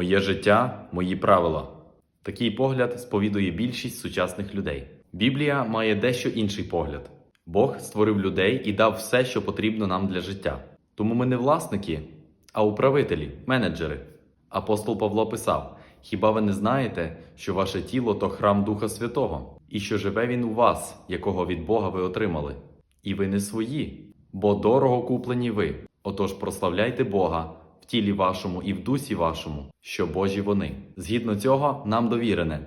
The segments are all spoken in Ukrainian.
Моє життя, мої правила. Такий погляд сповідує більшість сучасних людей. Біблія має дещо інший погляд. Бог створив людей і дав все, що потрібно нам для життя. Тому ми не власники, а управителі, менеджери. Апостол Павло писав: Хіба ви не знаєте, що ваше тіло то храм Духа Святого, і що живе він у вас, якого від Бога ви отримали? І ви не свої, бо дорого куплені ви. Отож прославляйте Бога тілі вашому і в дусі вашому, що Божі вони. Згідно цього, нам довірене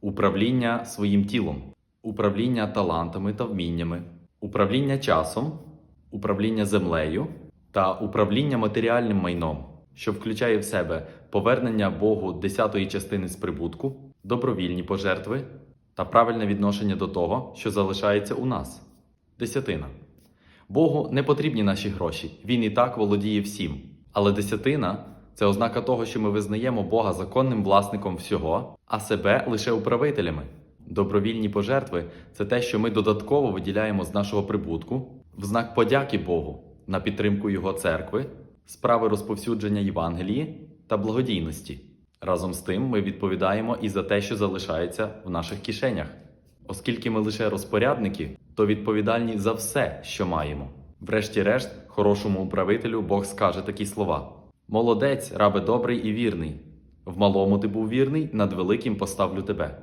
управління своїм тілом, управління талантами та вміннями, управління часом, управління землею та управління матеріальним майном, що включає в себе повернення Богу десятої частини з прибутку, добровільні пожертви та правильне відношення до того, що залишається у нас. Десятина. Богу не потрібні наші гроші, він і так володіє всім. Але десятина це ознака того, що ми визнаємо Бога законним власником всього, а себе лише управителями. Добровільні пожертви це те, що ми додатково виділяємо з нашого прибутку в знак подяки Богу на підтримку Його церкви, справи розповсюдження Євангелії та благодійності. Разом з тим ми відповідаємо і за те, що залишається в наших кишенях. Оскільки ми лише розпорядники, то відповідальні за все, що маємо. Врешті-решт, хорошому управителю Бог скаже такі слова: Молодець, рабе добрий і вірний. В малому ти був вірний, над великим поставлю тебе.